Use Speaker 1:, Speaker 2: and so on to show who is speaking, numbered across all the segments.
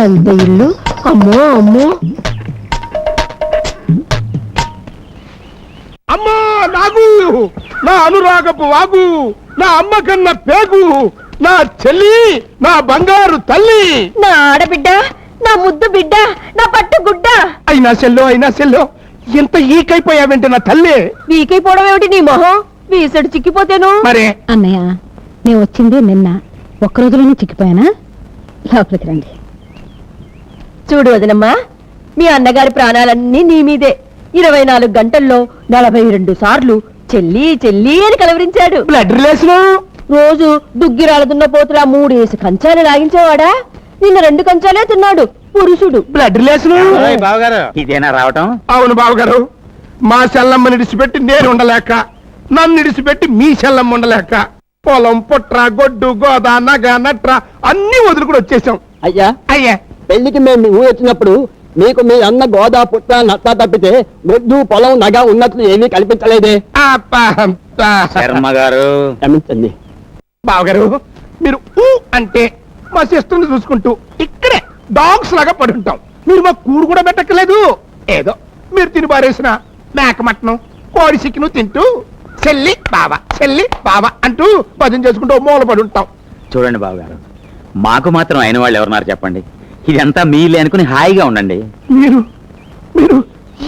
Speaker 1: ఎంత ఇల్లు. అమ్మో అమ్మో.
Speaker 2: అమ్మా నాగు! నా అనురాగపు వాగు! నా అమ్మ కన్న పేగు! నా చెల్లి నా బంగారు తల్లి!
Speaker 1: నా ఆడబిడ్డ నా ముద్దు బిడ్డ నా పట్టు గుడ్డ
Speaker 2: అయినా సెల్లో అయినా సెల్లో ఎంత ఈకైపోయావంటే నా తల్లి!
Speaker 1: వీకైపోవడం ఏమిటి నీ మొహం? వీసడు చిక్కిపోతేను?
Speaker 2: మరే!
Speaker 3: అన్నయ్య నేను వచ్చింది నిన్న. ఒక్క రోజులోనే చిక్కిపోయానా? లోపలికి రండి.
Speaker 1: చూడు వదనమ్మా మీ అన్నగారి ప్రాణాలన్నీ నీ మీదే. ఇరవై నాలుగు గంటల్లో నలభై రెండు సార్లు చెల్లి చెల్లి అని కలవరించాడు.
Speaker 2: బ్లడ్ రిలేషన్
Speaker 1: రోజు దుగ్గిరాల దున్న పోతురా మూడేసి కంచాలు లాగించేవాడా? నిన్న రెండు కంచాలే తిన్నాడు పురుషుడు.
Speaker 2: బ్లడ్ రిలేషన్
Speaker 4: బావగారు. ఇదేనా రావటం?
Speaker 2: అవును బావగారు. మా సెల్లమ్మని ఇడిచిపెట్టి నేను ఉండలేక నన్ను ఇడిచిపెట్టి మీ సెల్లమ్మ ఉండలేక పొలం పుట్ర గొడ్డు గోద నగ నట్ర అన్ని వదులుకుని వచ్చేసాం.
Speaker 5: అయ్యా.
Speaker 2: అయ్యా.
Speaker 5: పెళ్ళికి మేము మీ ఊరు వచ్చినప్పుడు మీకు మీ అన్న గోదా పుట్ట నత్త తప్పితే గొడ్డు పొలం నగ ఉన్నట్లు ఏమీ కల్పించలేదే.
Speaker 4: శర్మ గారు.
Speaker 5: క్షమించండి.
Speaker 2: బావగారు మీరు ఊ అంటే మా సిస్టర్ని చూసుకుంటూ ఇక్కడే డాగ్స్ లాగా పడి ఉంటాం మీరు మా కూడు కూడా పెట్టక్కలేదు ఏదో మీరు తిని పారేసిన మేక మటనం కోడి చికెను తింటూ చెల్లి బావ చెల్లి బావ అంటూ భజన చేసుకుంటూ మూల పడి ఉంటాం
Speaker 4: చూడండి బావగారు మాకు మాత్రం అయిన వాళ్ళు ఎవరున్నారు చెప్పండి? ఇదంతా మీలే అనుకుని హాయిగా ఉండండి.
Speaker 2: మీరు మీరు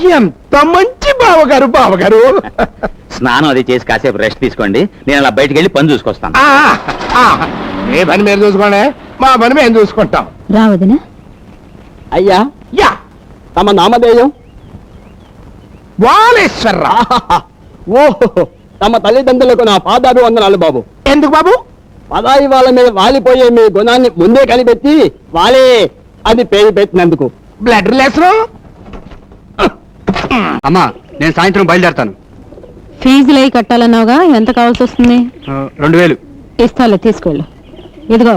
Speaker 2: ఎంత మంచి బావగారు బావగారు.
Speaker 4: స్నానం అది చేసి కాసేపు రెస్ట్ తీసుకోండి. నేను అలా బయటికి వెళ్ళి పని చూసుకొస్తాను.
Speaker 2: ఆ, ఆ, ఏ పని మీరు చూసుకోండి. మా పని మేము చూసుకుంటాం.
Speaker 3: రావదినా
Speaker 5: అయ్యా.
Speaker 2: యా.
Speaker 5: తమ నామధేయం?
Speaker 2: వాలేశ్వరరావు
Speaker 5: ఆహాహా. ఓహో తమ తల్లిదండ్రులకు నా పాదాలు వందనాలు బాబు.
Speaker 2: ఎందుకు బాబు?
Speaker 5: పదాయి వాళ్ళ మీద వాలిపోయే మీ గుణాన్ని ముందే కనిపెట్టి వాలే అది పేరు పెట్టినందుకు.
Speaker 2: బ్లడ్ రిలేషన్
Speaker 6: అమ్మా నేను సాయంత్రం బయలుదేరతాను.
Speaker 3: ఫీజులు అయి కట్టాలన్నావుగా ఎంత కావాల్సి వస్తుంది?
Speaker 6: రెండు వేలు.
Speaker 3: ఇస్తాలే తీసుకెళ్ళు. ఇదిగో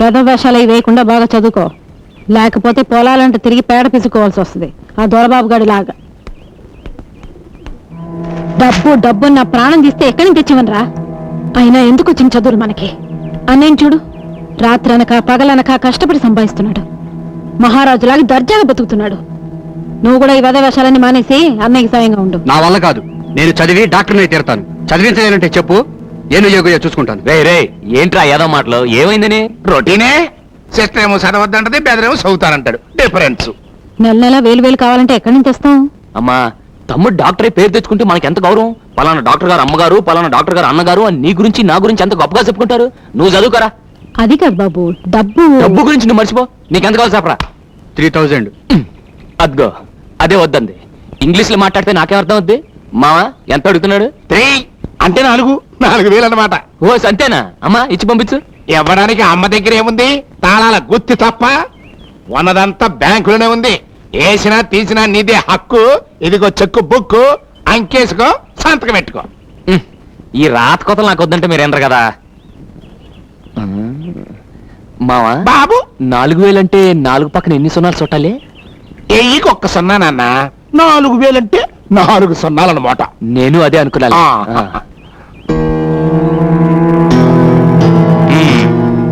Speaker 3: పెద్ద వేషాలు అవి వేయకుండా బాగా చదువుకో. లేకపోతే పొలాలంటే తిరిగి పేడ పిసుకోవాల్సి వస్తుంది. ఆ దొరబాబు గాడి లాగా. డబ్బు డబ్బు నా ప్రాణం తీస్తే ఎక్కడి నుంచి తెచ్చివనరా అయినా ఎందుకు వచ్చిన చదువులు మనకి? అన్నయ్య చూడు. రాత్రనక పగలనక కష్టపడి సంపాదిస్తున్నాడు. మహారాజులాగా దర్జాగా బతుకుతున్నాడు. నువ్వు కూడా ఈ వేషాలన్నీ మానేసి అన్నయ్యకి సాయంగా ఉండు.
Speaker 6: నా వల్ల కాదు. నేను చదివి డాక్టర్ని తీరుతాను. చదివించలేనంటే చెప్పు. ఏను యోగయో చూసుకుంటాను.
Speaker 4: రే రే ఏంట్రా ఏదో మాటలు? ఏమైందని
Speaker 2: రొటీనే? సిస్టర్ ఏమో చదవద్దంటది బెదరేమో చదువుతానంటాడు. డిఫరెన్స్
Speaker 3: నెల నెల వేలు వేలు కావాలంటే ఎక్కడి నుంచి తెస్తాం
Speaker 7: అమ్మా తమ్ముడు డాక్టరే పేరు తెచ్చుకుంటే మనకి ఎంత గౌరవం? పలానా డాక్టర్ గారు అమ్మగారు పలానా డాక్టర్ గారు అన్నగారు అని నీ గురించి నా గురించి ఎంత గొప్పగా చెప్పుకుంటారు? నువ్వు చదువుకోరా.
Speaker 3: అది కాదు బాబు డబ్బు.
Speaker 7: డబ్బు గురించి నువ్వు మర్చిపో. నీకెంత కావాలి చెప్పరా.
Speaker 6: Three thousand.
Speaker 7: అద్గో అదే వద్దంది. ఇంగ్లీష్లో మాట్లాడితే నాకేం అర్థం అవుద్ది. మావా ఎంత అడుగుతున్నాడు?
Speaker 2: త్రీ. అంటే నాలుగు. నాలుగు వేలు అన్నమాట.
Speaker 7: ఓ అంతేనా అమ్మా ఇచ్చి పంపించు.
Speaker 2: ఇవ్వడానికి అమ్మ దగ్గర ఏముంది తాళాల గుత్తి తప్ప ఉన్నదంతా బ్యాంకులోనే ఉంది. వేసినా తీసినా నీదే హక్కు. ఇదిగో చెక్కు బుక్కు. అంకేసుకో సంతకం పెట్టుకో.
Speaker 7: ఉమ్, ఈ రాత కొత్తలు నాకు వద్దంటే మీరు ఎండరు కదా. మావా?
Speaker 2: బాబు!
Speaker 7: నాలుగు వేలంటే నాలుగు పక్కన ఎన్ని సున్నాలు చుట్టాలి?
Speaker 2: ఎయ్యికి ఒక్క సున్నా నాన్న. నాలుగు వేలంటే నాలుగు సున్నాలన్నమాట.
Speaker 7: నేను అదే అనుకున్నాను.
Speaker 2: ఆ.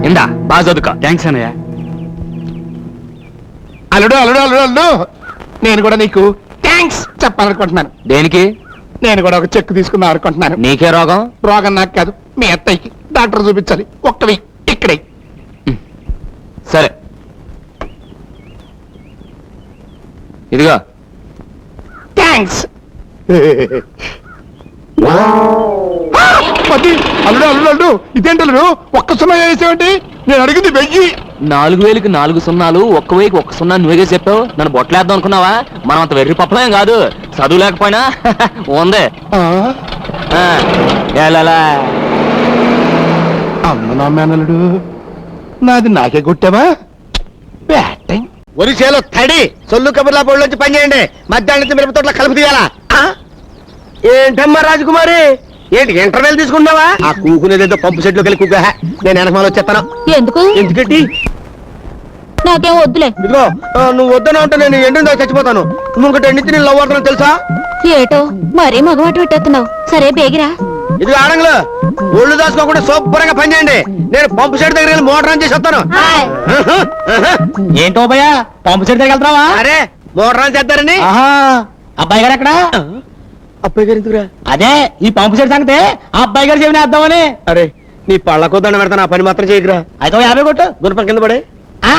Speaker 7: ఇందా బాగా చదువుకో.
Speaker 6: థ్యాంక్స్ అన్నయ్య.
Speaker 2: అల్లుడు అల్లుడు అల్లుడు అల్లుడు. నేను కూడా నీకు థ్యాంక్స్ చెప్పాలనుకుంటున్నాను.
Speaker 7: దేనికి?
Speaker 2: నేను కూడా ఒక చెక్ తీసుకుందాం అనుకుంటున్నాను.
Speaker 7: నీకే రోగం?
Speaker 2: రోగం నాకు కాదు. మీ అత్తయ్యకి డాక్టర్ చూపించాలి. ఒక్కవి ఇక్కడే.
Speaker 7: సరే. ఇదిగో.
Speaker 2: థ్యాంక్స్. పది అల్లుడు అల్లుడు అల్లుడు ఇదేంటి అల్లుడు? ఒక్క సున్నా వేసావంటి నేను అడిగింది వెయ్యి.
Speaker 7: నాలుగు వేలకి నాలుగు సున్నాలు ఒక్క వేకి ఒక్క సున్నా నువ్వే చెప్పావు? నన్ను బొట్టలేద్దాం అనుకున్నావా? మనం అంత వెర్రి పప్పలేం కాదు. చదువు లేకపోయినా ఉంది. ఏలాలా.
Speaker 2: అమ్మ నా మేనల్లుడు నాది నాకే కొట్టావా? బ్యాటింగ్.
Speaker 5: ఒరిసేలో తడి. సొల్లు కబుర్లా బోర్డులోంచి పని చేయండి. మధ్యాహ్నం నుంచి మిరప తోటలో కలుపు తీయాలా? ఏంటమ్మా రాజకుమారి? ఏంటి ఇంటర్వెల్ తీసుకున్నావా ఆ కూకునేదేదో పంపు సెట్లోకి వెళ్ళి కూక. నేను వెనకమాల వచ్చేస్తాను.
Speaker 3: ఎందుకు?
Speaker 5: ఎందుకంటే
Speaker 3: నాకేం వద్దులే.
Speaker 5: ఇదిగో ఆ, నువ్వు వద్దన ఉంటే నేను ఎండిందో చచ్చిపోతాను. నువ్వు ఇంకటి ఎండితే నేను లవ్ అవుతాను తెలుసా?
Speaker 3: ఏటో మరీ మగవాటి పెట్టేస్తున్నావు. సరే బేగిరా.
Speaker 5: ఇది ఆడంగులు. ఒళ్ళు దాచుకోకుండా శుభ్రంగా పని చేయండి. నేను పంపు సెట్ దగ్గర వెళ్ళి మోటార్ ఆన్ చేసి వస్తాను.
Speaker 6: ఏంటో భయ పంపు సెట్ దగ్గర వెళ్తావా
Speaker 5: అరే మోటార్ ఆన్ చేద్దారని.
Speaker 6: అబ్బాయి గారు ఎక్కడ?
Speaker 5: అబ్బాయి గారు ఎందుకురా?
Speaker 6: అదే ఈ పంపు సెట్ సంగతే ఆ అబ్బాయి గారు చెవిని వేద్దామని.
Speaker 5: అరే నీ పళ్ళ కొద్దండ పెడతాను ఆ పని మాత్రం చేయకురా.
Speaker 6: అయితే యాభై కొట్టు.
Speaker 5: గుణపం కింద పడే
Speaker 6: ఆ.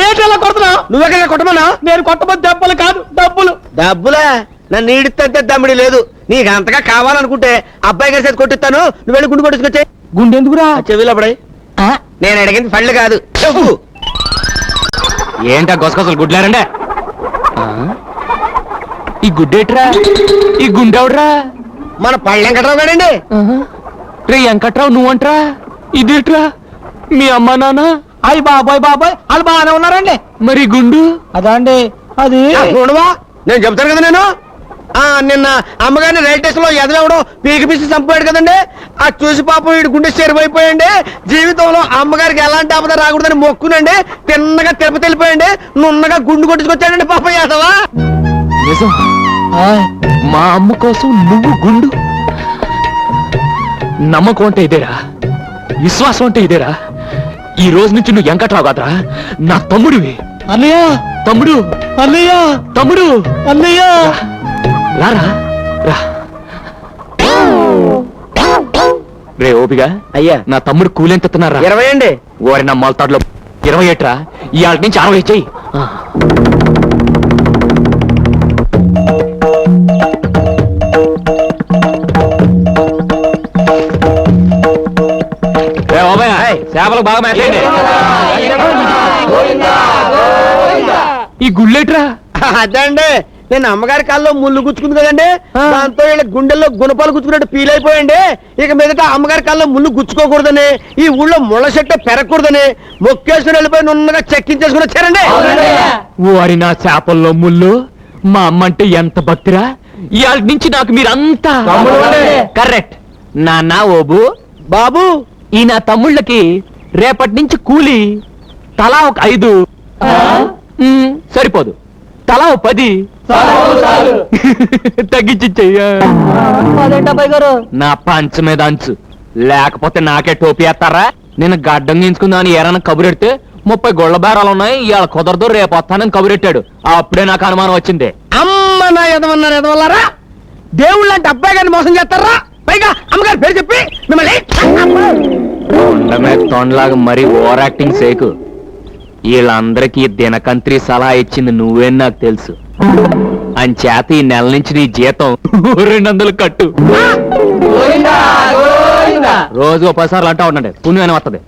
Speaker 6: ఏంటి అలా కొడుతున్నావు
Speaker 5: నువ్వెక్కడ కొట్టమన్నా?
Speaker 6: నేను కొట్టబోతు దెబ్బలు కాదు డబ్బులు.
Speaker 5: డబ్బులా? నన్ను ఈడితే దమ్మిడి లేదు. నీకు అంతగా కావాలనుకుంటే అబ్బాయి గారి చేతి కొట్టిస్తాను. నువ్వు వెళ్ళి గుండు కొట్టుకొచ్చే
Speaker 6: గుండెందుకురా
Speaker 5: చెవిలో పడే నేను అడిగింది పళ్ళు కాదు. చెప్పు.
Speaker 7: ఏంటా గొసగొసలు గుడ్లారండే? ఆ? ఈ గుడ్డేట్రా? ఈ గుండెవడ్రా?
Speaker 5: మన పళ్ళు వెంకట్రావు గారండి.
Speaker 7: రే వెంకట్రావు నువ్వంట్రా? ఇదేట్రా? మీ అమ్మా నాన్న?
Speaker 6: అయ్యి బాబాయ్ బాబాయ్ వాళ్ళు బాగానే ఉన్నారండి.
Speaker 7: మరి గుండు?
Speaker 6: అదా అండి అది.
Speaker 5: చూడవా నేను చెప్తాను కదా నేను? ఆ నిన్న అమ్మగారిని రైల్ స్టేషన్లో ఎదలవడం పీకి పీసి చంపాడు కదండి. ఆ చూసి పాపం వీడి గుండె చెరువైపోయండి జీవితంలో అమ్మగారికి ఎలాంటి ఆపద రాకూడదని మొక్కునండి. తిన్నగా తిరుపతి వెళ్ళిపోయండి నున్నగా గుండు కొట్టుకొచ్చాడండి పాపం యాదవా.
Speaker 7: నిజం. మా అమ్మ కోసం నువ్వు గుండు. నమ్మకం అంటే ఇదేరా? విశ్వాసం అంటే ఇదేరా? ఈ రోజు నుంచి నువ్వు వెంకట్రావు కాదురా నా తమ్ముడివి.
Speaker 6: అన్నయ్య!
Speaker 7: తమ్ముడు.
Speaker 6: అన్నయ్య!
Speaker 7: తమ్ముడు.
Speaker 6: అన్నయ్య!
Speaker 7: రారా రా రే. ఓపిగా.
Speaker 5: అయ్యా.
Speaker 7: నా తమ్ముడు కూలెంత ఎత్తున్నారా
Speaker 5: ఇరవై అండి.
Speaker 7: ఓరి నా మొలతాడులో ఇరవై ఏట్రా? ఇవాళ నుంచి అరవై చెయ్యి. చేపలకు బాగా మేతండి ఈ గుళ్ళేట్రా?
Speaker 5: అదండి. నేను అమ్మగారి కాల్లో ముళ్ళు గుచ్చుకుంది కదండి. దాంతో వీళ్ళ గుండెల్లో గుణపాలు గుచ్చుకున్నట్టు ఫీల్ అయిపోయండి. ఇక మీదట అమ్మగారి కాల్లో ముళ్ళు గుచ్చుకోకూడదని ఈ ఊళ్ళో ముళ్ళ చెట్టు పెరగకూడదని మొక్కేసుకుని వెళ్ళిపోయి నున్నగా చెక్కించేసుకుని వచ్చారండి.
Speaker 7: ఓరి నా చేపల్లో ముళ్ళు మా అమ్మ అంటే ఎంత భక్తిరా? ఇవాళ నుంచి నాకు మీరంతా కరెక్ట్. నాన్న ఓబు.
Speaker 5: బాబు.
Speaker 7: ఈ నా తమ్ముళ్ళకి రేపటి నుంచి కూలి తలా ఒక ఐదు. మ్, సరిపోదు. తలా ఒక పది.
Speaker 1: అదేంటి అబ్బాయి గారు?
Speaker 7: నా పంచ మీద అంచు. లేకపోతే నాకే టోపీ వేస్తారా? నేను గడ్డం గించుకుందామని ఏరైనా కబురెడితే ముప్పై గొళ్ళ బేరాలు ఉన్నాయి ఇవాళ కుదరదు రేపు వస్తానని కబురెట్టాడు. అప్పుడే నాకు అనుమానం వచ్చింది.
Speaker 5: అమ్మ నా ఎదవన్నారు ఎదవల్లారా దేవుళ్ళు అంటే అబ్బాయి గారిని మోసం చేస్తారా? పైగా అమ్మగారి పేరు చెప్పి మిమ్మల్ని
Speaker 7: తొండలాగా మరీ ఓవర్ యాక్టింగ్ సేకు వీళ్ళందరికీ దినకంత్రి సలహా ఇచ్చింది నువ్వే నాకు తెలుసు. అంచేత ఈ నెల నుంచి నీ జీతం రెండు వందలు కట్టు. రోజు ఓ పది సార్లు అంటా ఉండండి. పుణ్యం వస్తుంది.